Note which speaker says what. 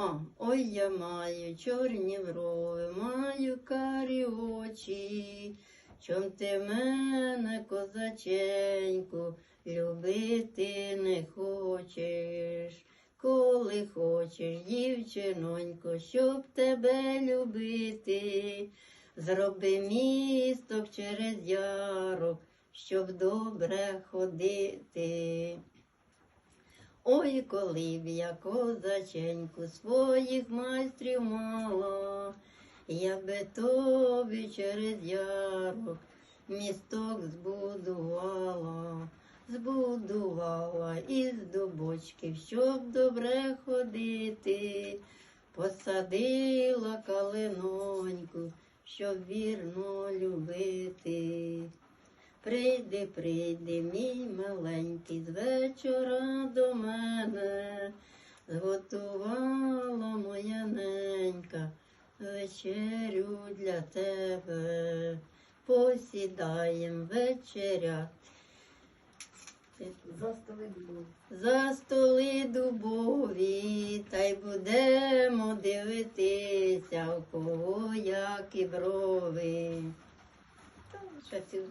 Speaker 1: А, ой, я маю чорні брови, маю карі очі. Чом ти мене, козаченьку, любити не хочеш? Коли хочеш, дівчинонько, щоб тебе любити, зроби місток через ярок, щоб добре ходити. Ой, коли б я козаченьку своїх майстрів мала, я би тобі через ярок місток збудувала, збудувала із дубочків, щоб добре ходити, посадила калиноньку, щоб вірно любити. Прийди, прийди, мій миленький, з вечора до мене, вечерю для тебе. Посідаєм вечеря.
Speaker 2: За столи було.
Speaker 1: За столи дубові, та й будемо дивитися, у кого які брови. Та, проспів.